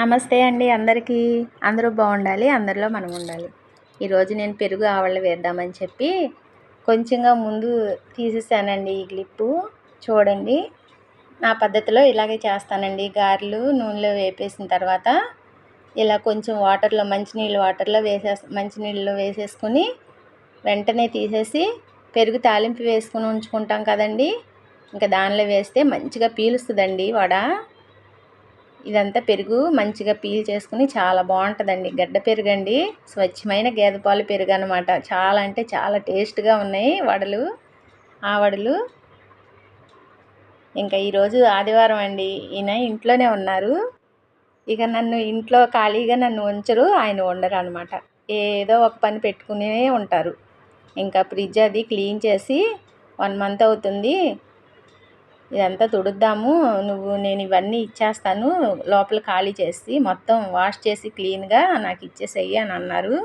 నమస్తే అండి అందరికీ. అందరూ బాగుండాలి అందరిలో మనం ఉండాలి. ఈరోజు నేను పెరుగు ఆవళ్ళు వేద్దామని చెప్పి కొంచెంగా ముందు తీసేసానండి ఈ క్లిప్పు చూడండి నా పద్ధతిలో ఇలాగే చేస్తానండి. గారెలు నూనెలో వేపేసిన తర్వాత ఇలా కొంచెం వాటర్లో మంచినీళ్ళు వాటర్లో వేసే మంచినీళ్ళలో వేసేసుకొని వెంటనే తీసేసి పెరుగు తాలింపు వేసుకొని ఉంచుకుంటాం కదండి. ఇంకా దానిలో వేస్తే మంచిగా పీలుస్తుందండి వడ. ఇదంతా పెరుగు మంచిగా పీల్ చేసుకుని చాలా బాగుంటుందండి. గడ్డ పెరుగు అండి స్వచ్ఛమైన గేదె పాలు పెరుగు అనమాట చాలా అంటే చాలా టేస్ట్గా ఉన్నాయి వడలు ఆ వడలు ఇంకా ఈరోజు ఆదివారం అండి. ఈయన ఇంట్లోనే ఉన్నారు. ఇక నన్ను ఇంట్లో ఖాళీగా నన్ను ఉంచరు ఆయన ఉండరు అనమాట ఏదో ఒక పని పెట్టుకునే ఉంటారు. ఇంకా ఫ్రిడ్జ్ అది క్లీన్ చేసి వన్ మంత్ అవుతుంది. ఇదంతా తుడుద్దాము. నువ్వు నేను ఇవన్నీ ఇచ్చేస్తాను. లోపల ఖాళీ చేసి మొత్తం వాష్ చేసి క్లీన్గా నాకు ఇచ్చేసేయి అని అన్నారు.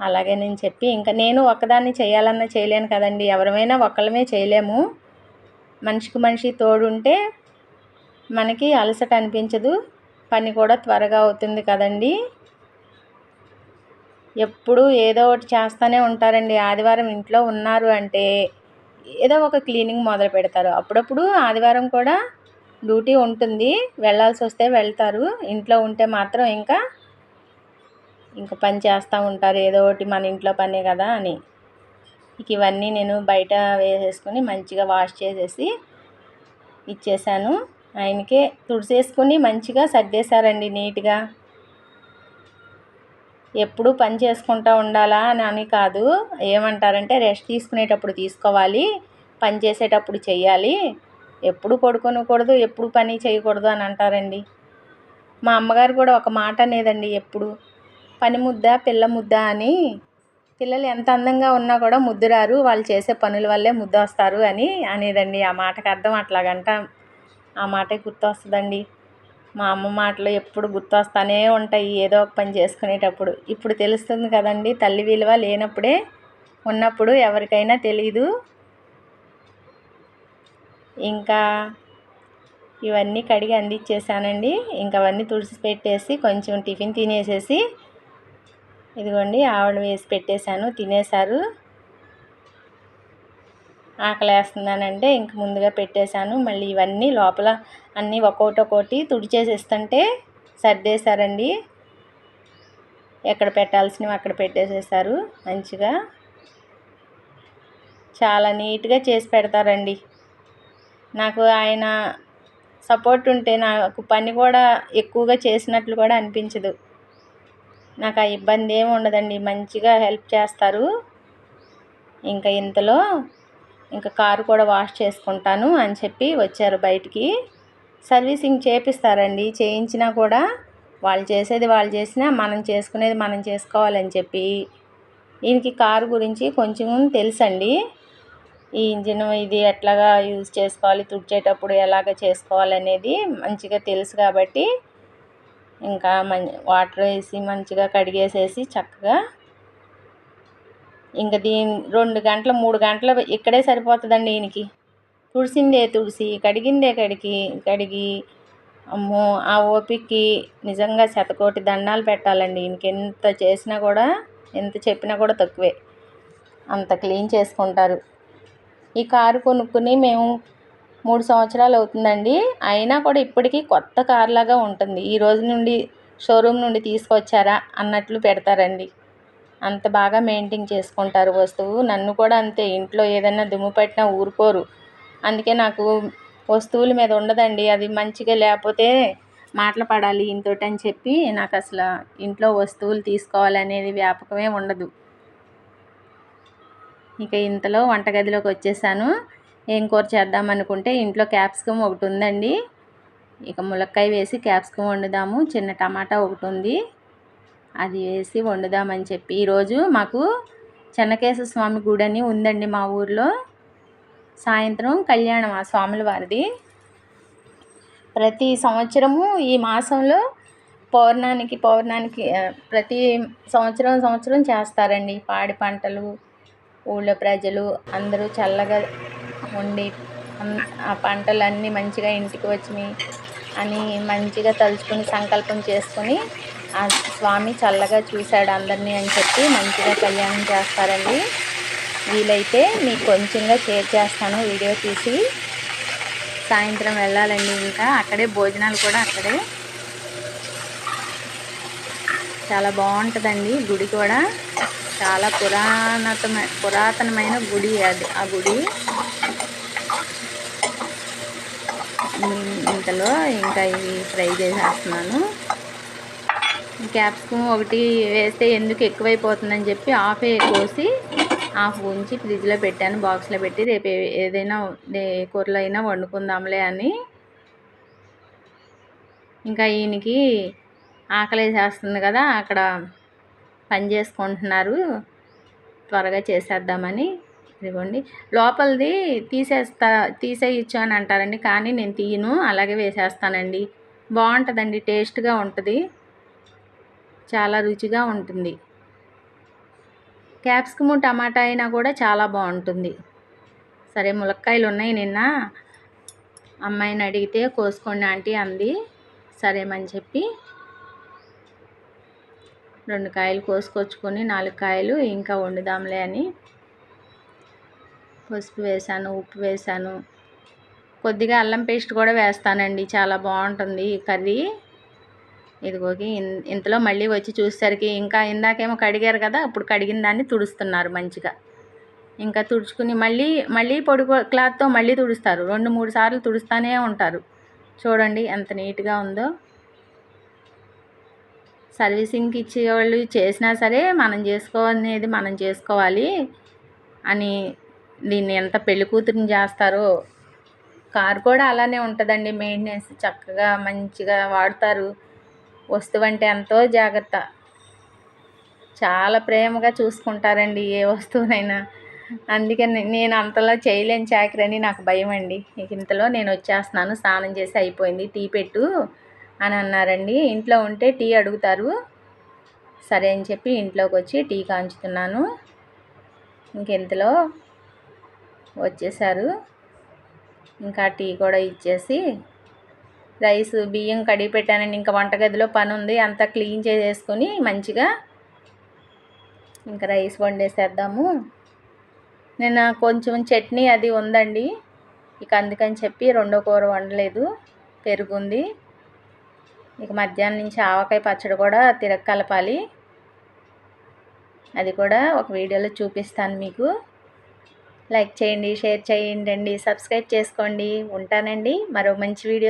అలాగే నేను చెప్పి ఇంకా నేను ఒక్కదాన్ని చేయాలన్నా చేయలేను కదండి. ఎవరమైనా ఒక్కళ్ళమే చేయలేము. మనిషికి మనిషి తోడుంటే మనకి అలసట అనిపించదు. పని కూడా త్వరగా అవుతుంది కదండి. ఎప్పుడు ఏదో ఒకటి చేస్తూనే ఉంటారండి. ఆదివారం ఇంట్లో ఉన్నారు అంటే ఏదో ఒక క్లీనింగ్ మొదలు పెడతారు. అప్పుడప్పుడు ఆదివారం కూడా డ్యూటీ ఉంటుంది. వెళ్ళాల్సి వస్తే వెళ్తారు. ఇంట్లో ఉంటే మాత్రం ఇంకా ఇంకా పని చేస్తూ ఉంటారు. ఏదో ఒకటి మన ఇంట్లో పనే కదా అని. ఇక ఇవన్నీ నేను బయట వేసేసుకుని మంచిగా వాష్ చేసేసి ఇచ్చేసాను. ఆయనకే తుడిసేసుకుని మంచిగా సర్దేశారండి నీట్గా. ఎప్పుడు పని చేసుకుంటూ ఉండాలా అని అని కాదు. ఏమంటారంటే రెస్ట్ తీసుకునేటప్పుడు తీసుకోవాలి పని చేసేటప్పుడు చేయాలి ఎప్పుడు పడుకోనకూడదు ఎప్పుడు పని చేయకూడదు అని అంటారండి. మా అమ్మగారు కూడా ఒక మాట అనేదండి ఎప్పుడు పని ముద్ద పిల్ల ముద్ద అని. పిల్లలు ఎంత అందంగా ఉన్నా కూడా ముద్దురారు వాళ్ళు చేసే పనుల వల్లే ముద్ద వస్తారు అని అనేదండి ఆ మాటకు అర్థం అట్లాగంట ఆ మాటే గుర్తొస్తుందండి. మా అమ్మ మాటలు ఎప్పుడు గుర్తొస్తానే ఉంటాయి ఏదో ఒక పని చేసుకునేటప్పుడు. ఇప్పుడు తెలుస్తుంది కదండి తల్లి విలువ లేనప్పుడే ఉన్నప్పుడు ఎవరికైనా తెలీదు. ఇంకా ఇవన్నీ కడిగి అందించేసానండి ఇంకా అవన్నీ తుడిసి పెట్టేసి కొంచెం టిఫిన్ తినేసేసి ఇదిగోండి ఆవిడ వేసి పెట్టేశాను తినేశారు. ఆకలి వేస్తుందనంటే ఇంక ముందుగా పెట్టేశాను. మళ్ళీ ఇవన్నీ లోపల అన్నీ ఒక్కొక్కటి ఒక్కొక్కటి తుడిచేసేస్తుంటే సర్దేశారండి. ఎక్కడ పెట్టాల్సినవి అక్కడ పెట్టేసేసారు మంచిగా. చాలా నీట్గా చేసి పెడతారండి. నాకు ఆయన సపోర్ట్ ఉంటే నాకు పని కూడా ఎక్కువగా చేసినట్లు కూడా అనిపించదు. నాకు ఆ ఇబ్బంది ఏమి ఉండదండి. మంచిగా హెల్ప్ చేస్తారు. ఇంకా ఇంతలో ఇంకా కారు కూడా వాష్ చేసుకుంటాను అని చెప్పి వచ్చారు బయటికి. సర్వీసింగ్ చేపిస్తారండి. చేయించినా కూడా వాళ్ళు చేసేది వాళ్ళు చేసినా మనం చేసుకునేది మనం చేసుకోవాలని చెప్పి. దీనికి కారు గురించి కొంచెం తెలుసండి. ఈ ఇంజిన్ ఇది ఎట్లాగా యూజ్ చేసుకోవాలి తుడిచేటప్పుడు ఎలాగ చేసుకోవాలనేది మంచిగా తెలుసు కాబట్టి ఇంకా మం వాటర్ వేసి మంచిగా కడిగేసేసి చక్కగా ఇంకా దీని రెండు గంటలు మూడు గంటలు ఇక్కడే సరిపోతుందండి ఈయనకి. తుడిసిందే తుడిసి కడిగిందే కడిగి కడిగి అమ్మో ఆ ఓపికకి నిజంగా శతకోటి దండాలు పెట్టాలండి. ఈయనకి ఎంత చేసినా కూడా ఎంత చెప్పినా కూడా తక్కువే. అంత క్లీన్ చేసుకుంటారు. ఈ కారు కొనుక్కుని మేము మూడు సంవత్సరాలు అవుతుందండి. అయినా కూడా ఇప్పటికీ కొత్త కార్లాగా ఉంటుంది. ఈ రోజు నుండి షోరూమ్ నుండి తీసుకొచ్చారా అన్నట్లు పెడతారండి. అంత బాగా మెయింటైన్ చేసుకుంటారు వస్తువు. నన్ను కూడా అంతే ఇంట్లో ఏదైనా దుమ్ము పట్టినా ఊరుకోరు. అందుకే నాకు వస్తువుల మీద ఉండదండి. అది మంచిగా లేకపోతే మాటలు పడాలి ఇంతోటి అని చెప్పి నాకు అసలు ఇంట్లో వస్తువులు తీసుకోవాలనేది వ్యాపకమే ఉండదు. ఇక ఇంతలో వంటగదిలోకి వచ్చేసాను. ఏం కూర చేద్దామనుకుంటే ఇంట్లో క్యాప్సికమ్ ఒకటి ఉందండి. ఇక ములక్కాయ వేసి క్యాప్సికమ్ వండుదాము. చిన్న టమాటా ఒకటి ఉంది. అది వేసి వండుదామని చెప్పి. ఈరోజు మాకు చెన్నకేశ్వర స్వామి గుడి అని ఉందండి మా ఊర్లో. సాయంత్రం కళ్యాణం ఆ స్వాముల వారిది. ప్రతి సంవత్సరము ఈ మాసంలో పౌర్ణానికి పౌర్ణానికి ప్రతి సంవత్సరం సంవత్సరం చేస్తారండి. పాడి పంటలు ఊళ్ళో ప్రజలు అందరూ చల్లగా ఉండి ఆ పంటలన్నీ మంచిగా ఇంటికి వచ్చినాయి అని మంచిగా తలుచుకుని సంకల్పం చేసుకుని ఆ స్వామి చల్లగా చూశాడు అందరినీ అని చెప్పి మంచిగా కళ్యాణం చేస్తారండి. వీలైతే మీకు కొంచెంగా షేర్ చేస్తాను వీడియో తీసి. సాయంత్రం వెళ్ళాలండి ఇంకా. అక్కడే భోజనాలు కూడా అక్కడే. చాలా బాగుంటుందండి గుడి కూడా. చాలా పురాణతమైన పురాతనమైన గుడి అది ఆ గుడి. ఇంతలో ఇంకా ఇవి ఫ్రై చేసేస్తున్నాను. క్యాప్సికమ్ ఒకటి వేస్తే ఎందుకు ఎక్కువైపోతుందని చెప్పి హాఫ్ కోసి హాఫ్ ఉంచి ఫ్రిడ్జ్లో పెట్టాను బాక్స్లో పెట్టి రేపు ఏదైనా కూరలో అయినా వండుకుందాంలే అని. ఇంకా ఈయనకి ఆకలి చేస్తుంది కదా అక్కడ పని చేసుకుంటున్నారు త్వరగా చేసేద్దామని. ఇదిగోండి. లోపలిది తీసేస్తా తీసేయచ్చు అని అంటారండి కానీ నేను తీయను అలాగే వేసేస్తానండి. బాగుంటుందండి టేస్ట్గా ఉంటుంది. చాలా రుచిగా ఉంటుంది. క్యాప్సికము టమాటా అయినా కూడా చాలా బాగుంటుంది. సరే ములక్కాయలు ఉన్నాయి నిన్న. అమ్మాయిని అడిగితే కోసుకోండి ఆంటీ అంది. సరేమని చెప్పి రెండు కాయలు కోసుకొచ్చుకొని నాలుగు కాయలు ఇంకా వండుదాంలే అని పసుపు వేసాను ఉప్పు వేసాను కొద్దిగా అల్లం పేస్ట్ కూడా వేస్తానండి చాలా బాగుంటుంది కర్రీ. ఇదిగోకి ఇంతలో మళ్ళీ వచ్చి చూసేసరికి ఇంకా ఇందాకేమో కడిగారు కదా ఇప్పుడు కడిగిన దాన్ని తుడుస్తున్నారు మంచిగా. ఇంకా తుడుచుకుని మళ్ళీ మళ్ళీ పొడి క్లాత్తో మళ్ళీ తుడుస్తారు. రెండు మూడు సార్లు తుడుస్తూనే ఉంటారు. చూడండి ఎంత నీట్గా ఉందో. సర్వీసింగ్కి ఇచ్చేవాళ్ళు చేసినా సరే మనం చేసుకోవాలనేది మనం చేసుకోవాలి అని దీన్ని ఎంత పెళ్ళి కూతురిని చేస్తారో. కారు కూడా అలానే ఉంటుందండి. మెయింటెనెన్స్ చక్కగా మంచిగా వాడతారు. వస్తువు అంటే ఎంతో జాగ్రత్త. చాలా ప్రేమగా చూసుకుంటారండి ఏ వస్తువునైనా. అందుకని నేను అంతలా చేయలేని చాకరని నాకు భయం అండి ఇంతలో నేను వచ్చేస్తున్నాను స్నానం చేసి అయిపోయింది టీ పెట్టు అని అన్నారండి. ఇంట్లో ఉంటే టీ అడుగుతారు. సరే అని చెప్పి ఇంట్లోకి వచ్చి టీ కాంచుతున్నాను. ఇంకెంతలో వచ్చేసారు. ఇంకా టీ కూడా ఇచ్చేసి రైస్ బియ్యం కడిగి పెట్టానండి. ఇంకా వంటగదిలో పని ఉంది అంతా క్లీన్ చేసేసుకొని మంచిగా ఇంకా రైస్ వండేసేద్దాము. నేను కొంచెం చట్నీ అది ఉందండి. ఇక అందుకని చెప్పి రెండో కూర వండలేదు. పెరుగుంది. ఇక మధ్యాహ్నం నుంచి ఆవకాయ పచ్చడి కూడా తిరగ కలపాలి. అది కూడా ఒక వీడియోలో చూపిస్తాను మీకు. లైక్ చేయండి షేర్ చేయండి సబ్స్క్రైబ్ చేసుకోండి. ఉంటానండి. మరో మంచి వీడియో